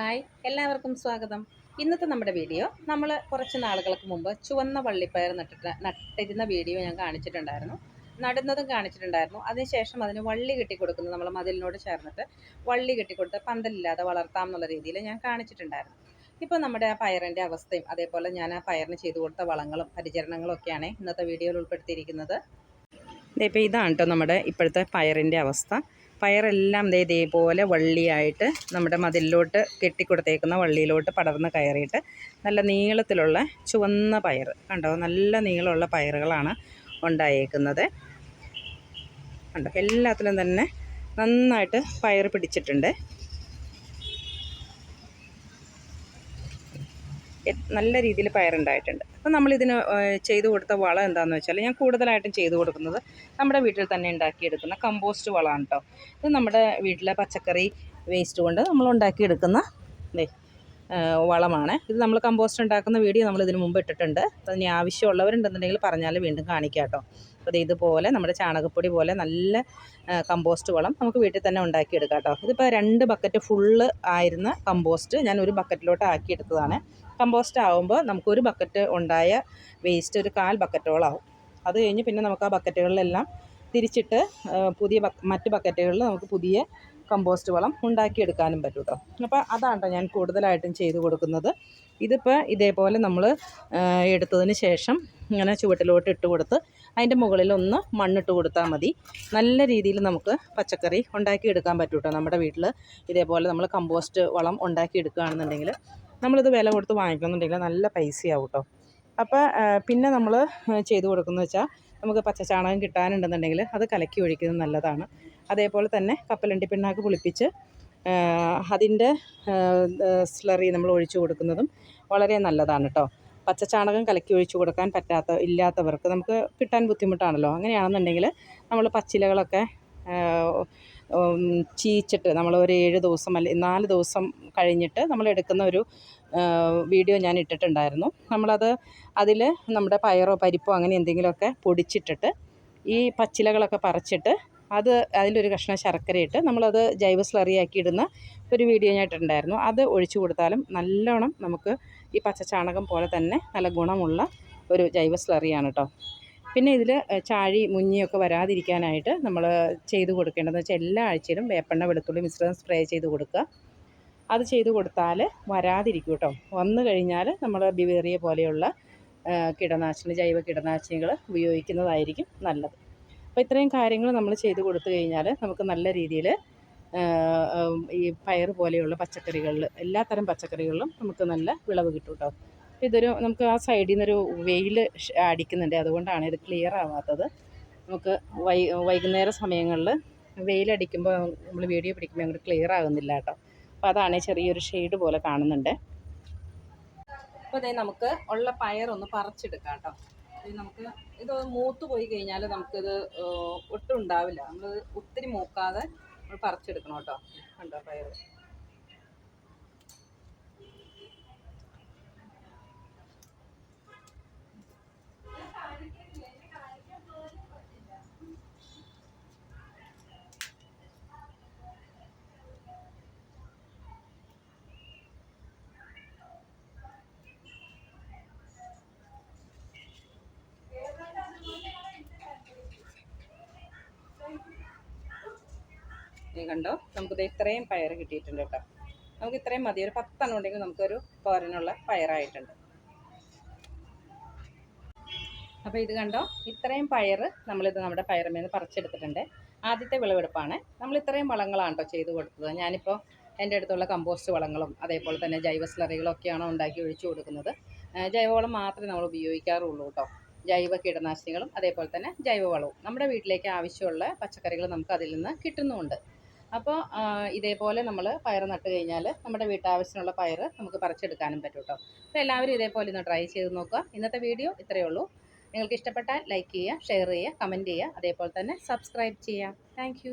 Hi എല്ലാവർക്കും സ്വാഗതം. ഇന്നത്തെ നമ്മുടെ വീഡിയോ നമ്മൾ കുറച്ച് നാളുകൾക്ക് മുമ്പ് ചുവന്ന വള്ളിപ്പയർ നട്ടിട്ട് നട്ടിരുന്ന വീഡിയോ ഞാൻ കാണിച്ചിട്ടുണ്ടായിരുന്നു. നടുന്നതും കാണിച്ചിട്ടുണ്ടായിരുന്നു. അതിനുശേഷം അതിന് വള്ളി കെട്ടി കെട്ടിക്കൊടുക്കുന്നത് നമ്മൾ മതിലിനോട് ചേർന്നിട്ട് വള്ളി കെട്ടിക്കൊടുത്ത് പന്തലില്ലാതെ വളർത്താം എന്നുള്ള രീതിയിൽ ഞാൻ കാണിച്ചിട്ടുണ്ടായിരുന്നു. ഇപ്പോൾ നമ്മുടെ ആ പയറിന്റെ അവസ്ഥയും അതേപോലെ ഞാൻ ആ പയറിന് ചെയ്തു കൊടുത്ത വളങ്ങളും പരിചരണങ്ങളും ഒക്കെയാണ് ഇന്നത്തെ വീഡിയോയിൽ ഉൾപ്പെടുത്തിയിരിക്കുന്നത്. ഇപ്പോൾ ഇതാണ് കേട്ടോ നമ്മുടെ ഇപ്പോഴത്തെ പയറിന്റെ അവസ്ഥ. പയറെല്ലാം ദേ ഇതേപോലെ വള്ളിയായിട്ട് നമ്മുടെ മതിലിലോട്ട് കെട്ടിക്കൊടുത്തേക്കുന്ന വള്ളിയിലോട്ട് പടർന്ന് കയറിയിട്ട് നല്ല നീളത്തിലുള്ള ചുവന്ന പയർ. കണ്ടോ? നല്ല നീളമുള്ള പയറുകളാണ് ഉണ്ടായേക്കുന്നത്. കണ്ടോ? എല്ലാത്തിലും തന്നെ നന്നായിട്ട് പയർ പിടിച്ചിട്ടുണ്ട്. നല്ല രീതിയിൽ പയറുണ്ടായിട്ടുണ്ട്. അപ്പോൾ നമ്മളിതിന് ചെയ്തു കൊടുത്ത വളം എന്താണെന്ന് വെച്ചാൽ ഞാൻ കൂടുതലായിട്ടും ചെയ്തു കൊടുക്കുന്നത് നമ്മുടെ വീട്ടിൽ തന്നെ ഉണ്ടാക്കിയെടുക്കുന്ന കമ്പോസ്റ്റ് വളമാണ് കേട്ടോ ഇത് നമ്മുടെ വീട്ടിലെ പച്ചക്കറി വേസ്റ്റ് കൊണ്ട് നമ്മൾ ഉണ്ടാക്കിയെടുക്കുന്ന വളമാണ്. ഇത് നമ്മൾ കമ്പോസ്റ്റ് ഉണ്ടാക്കുന്ന വീഡിയോ നമ്മൾ ഇതിന് മുമ്പ് ഇട്ടിട്ടുണ്ട്. അപ്പോൾ ഇനി ആവശ്യമുള്ളവരുണ്ടെന്നുണ്ടെങ്കിൽ പറഞ്ഞാൽ വീണ്ടും കാണിക്കാം കേട്ടോ അപ്പോൾ ഇതുപോലെ നമ്മുടെ ചാണകപ്പൊടി പോലെ നല്ല കമ്പോസ്റ്റ് വളം നമുക്ക് വീട്ടിൽ തന്നെ ഉണ്ടാക്കിയെടുക്കാം കേട്ടോ ഇതിപ്പോൾ രണ്ട് ബക്കറ്റ് ഫുള്ള് ആയിരുന്ന കമ്പോസ്റ്റ് ഞാൻ ഒരു ബക്കറ്റിലോട്ട് ആക്കിയെടുത്തതാണ്. കമ്പോസ്റ്റ് ആകുമ്പോൾ നമുക്കൊരു ബക്കറ്റ് ഉണ്ടായ വേസ്റ്റ് ഒരു കാൽ ബക്കറ്റോളം ആവും. അത് കഴിഞ്ഞ് പിന്നെ നമുക്ക് ആ ബക്കറ്റുകളിലെല്ലാം തിരിച്ചിട്ട് പുതിയ മറ്റ് ബക്കറ്റുകളിൽ നമുക്ക് പുതിയ കമ്പോസ്റ്റ് വളം ഉണ്ടാക്കിയെടുക്കാനും പറ്റും കേട്ടോ അപ്പോൾ അതാണ് ഞാൻ കൂടുതലായിട്ടും ചെയ്തു കൊടുക്കുന്നത്. ഇതിപ്പോൾ ഇതേപോലെ നമ്മൾ എടുത്തതിന് ശേഷം ഇങ്ങനെ ചുവട്ടിലോട്ട് ഇട്ട് കൊടുത്ത് അതിന്റെ മുകളിൽ ഒന്ന് മണ്ണിട്ട് കൊടുത്താൽ മതി. നല്ല രീതിയിൽ നമുക്ക് പച്ചക്കറി ഉണ്ടാക്കിയെടുക്കാൻ പറ്റും കേട്ടോ നമ്മുടെ വീട്ടിൽ ഇതേപോലെ നമ്മൾ കമ്പോസ്റ്റ് വളം ഉണ്ടാക്കിയെടുക്കുകയാണെന്നുണ്ടെങ്കിൽ നമ്മളിത് വില കൊടുത്ത് വാങ്ങിക്കണമെന്നുണ്ടെങ്കിൽ നല്ല പൈസയാവും കേട്ടോ അപ്പോൾ പിന്നെ നമ്മൾ ചെയ്തു കൊടുക്കുന്നത് വെച്ചാൽ നമുക്ക് പച്ചച്ചാണകം കിട്ടാനുണ്ടെന്നുണ്ടെങ്കിൽ അത് കലക്കി ഒഴിക്കുന്നത് നല്ലതാണ്. അതേപോലെ തന്നെ കപ്പലണ്ടി പിണ്ണാക്ക് പുളിപ്പിച്ച് അതിന്റെ സ്ലറി നമ്മൾ ഒഴിച്ചു കൊടുക്കുന്നതും വളരെ നല്ലതാണ് കേട്ടോ പച്ചച്ചാണകം കലക്കി ഒഴിച്ചു കൊടുക്കാൻ പറ്റാത്ത ഇല്ലാത്തവർക്ക് നമുക്ക് കിട്ടാൻ ബുദ്ധിമുട്ടാണല്ലോ. അങ്ങനെയാണെന്നുണ്ടെങ്കിൽ നമ്മൾ പച്ചിലകളൊക്കെ ചീച്ചിട്ട് നമ്മൾ ഒരു ഏഴ് ദിവസം അല്ലെ നാല് ദിവസം കഴിഞ്ഞിട്ട് നമ്മൾ എടുക്കുന്ന ഒരു വീഡിയോ ഞാൻ ഇട്ടിട്ടുണ്ടായിരുന്നു. നമ്മളത് അതിൽ നമ്മുടെ പയറോ പരിപ്പോ അങ്ങനെ എന്തെങ്കിലുമൊക്കെ പൊടിച്ചിട്ടിട്ട് ഈ പച്ചിലകളൊക്കെ പറിച്ചിട്ട് അത് അതിലൊരു കഷ്ണം ശർക്കരയിട്ട് നമ്മളത് ജൈവ സ്ലറിയാക്കി ഇടുന്ന ഒരു വീഡിയോ ഞാൻ ഇട്ടിട്ടുണ്ടായിരുന്നു. അത് ഒഴിച്ചു കൊടുത്താലും നല്ലോണം നമുക്ക് ഈ പച്ചച്ചാണകം പോലെ തന്നെ നല്ല ഗുണമുള്ള ഒരു ജൈവ സ്ലറിയാണ് കേട്ടോ പിന്നെ ഇതിൽ ചാഴി മുഞ്ഞിയൊക്കെ വരാതിരിക്കാനായിട്ട് നമ്മൾ ചെയ്ത് കൊടുക്കേണ്ടതെന്ന് വെച്ചാൽ എല്ലാ ആഴ്ചയിലും വേപ്പെണ്ണ വെളുത്തുള്ളി മിശ്രിതം സ്പ്രേ ചെയ്ത് കൊടുക്കുക. അത് ചെയ്ത് കൊടുത്താൽ വരാതിരിക്കും കേട്ടോ. വന്നു കഴിഞ്ഞാൽ നമ്മൾ ബിവേറിയ പോലെയുള്ള കീടനാശിനി ജൈവ കീടനാശിനികൾ ഉപയോഗിക്കുന്നതായിരിക്കും നല്ലത്. അപ്പോൾ ഇത്രയും കാര്യങ്ങൾ നമ്മൾ ചെയ്ത് കൊടുത്തു കഴിഞ്ഞാൽ നമുക്ക് നല്ല രീതിയിൽ ഈ പയർ പോലെയുള്ള പച്ചക്കറികളിൽ എല്ലാത്തരം പച്ചക്കറികളിലും നമുക്ക് നല്ല വിളവ് കിട്ടും കേട്ടോ. ഇതൊരു നമുക്ക് ആ സൈഡിൽ നിന്നൊരു വെയിൽ അടിക്കുന്നുണ്ട്. അതുകൊണ്ടാണ് ഇത് ക്ലിയർ ആവാത്തത്. നമുക്ക് വൈ വൈകുന്നേര സമയങ്ങളിൽ വെയിലടിക്കുമ്പോൾ നമ്മൾ വീഡിയോ പിടിക്കുമ്പോൾ അങ്ങോട്ട് ക്ലിയർ ആകുന്നില്ല കേട്ടോ. അപ്പോൾ അതാണ് ചെറിയൊരു ഷെയ്ഡ് പോലെ കാണുന്നുണ്ട്. അപ്പോൾ ഇതേ നമുക്ക് ഉള്ള പയറൊന്ന് പറിച്ചെടുക്കാം കേട്ടോ. നമുക്ക് ഇത് മൂത്ത് പോയി കഴിഞ്ഞാൽ നമുക്കിത് ഒട്ടും ഉണ്ടാവില്ല. നമ്മൾ ഒത്തിരി മൂക്കാതെ നമ്മൾ പറിച്ചെടുക്കണം കേട്ടോ. കണ്ടോ പയർ നീ കണ്ടോ? നമുക്കിത് ഇത്രയും പയർ കിട്ടിയിട്ടുണ്ട് കേട്ടോ. നമുക്ക് ഇത്രയും മതി. ഒരു പത്തെണ്ണം ഉണ്ടെങ്കിൽ നമുക്കൊരു തോരനുള്ള പയറായിട്ടുണ്ട്. അപ്പോൾ ഇത് കണ്ടോ? ഇത്രയും പയർ നമ്മളിത് നമ്മുടെ പയറമേന്ന് പറിച്ചെടുത്തിട്ടുണ്ട്. ആദ്യത്തെ വിളവെടുപ്പാണ്. നമ്മൾ ഇത്രയും വളങ്ങളാണ് കേട്ടോ ചെയ്ത് കൊടുത്തത്. ഞാനിപ്പോൾ എന്റെ അടുത്തുള്ള കമ്പോസ്റ്റ് വളങ്ങളും അതേപോലെ തന്നെ ജൈവ സ്ലറികളും ഒക്കെയാണ് ഉണ്ടാക്കി ഒഴിച്ചു കൊടുക്കുന്നത്. ജൈവവളം മാത്രമേ നമ്മൾ ഉപയോഗിക്കാറുള്ളൂ കേട്ടോ. ജൈവ കീടനാശിനികളും അതേപോലെ തന്നെ ജൈവവളവും. നമ്മുടെ വീട്ടിലേക്ക് ആവശ്യമുള്ള പച്ചക്കറികൾ നമുക്ക് അതിൽ നിന്ന് കിട്ടുന്നുമുണ്ട്. അപ്പോൾ ഇതേപോലെ നമ്മൾ പയർ നട്ട് കഴിഞ്ഞാൽ നമ്മുടെ വീട്ടാവശ്യത്തിനുള്ള പയർ നമുക്ക് പറിച്ചെടുക്കാനും പറ്റും കേട്ടോ അപ്പോൾ എല്ലാവരും ഇതേപോലെ ഒന്ന് ട്രൈ ചെയ്ത് നോക്കുക. ഇന്നത്തെ വീഡിയോ ഇത്രയേ ഉള്ളൂ. നിങ്ങൾക്ക് ഇഷ്ടപ്പെട്ടാൽ ലൈക്ക് ചെയ്യുക ഷെയർ ചെയ്യുക കമന്റ് ചെയ്യുക. അതേപോലെ തന്നെ സബ്സ്ക്രൈബ് ചെയ്യുക. താങ്ക്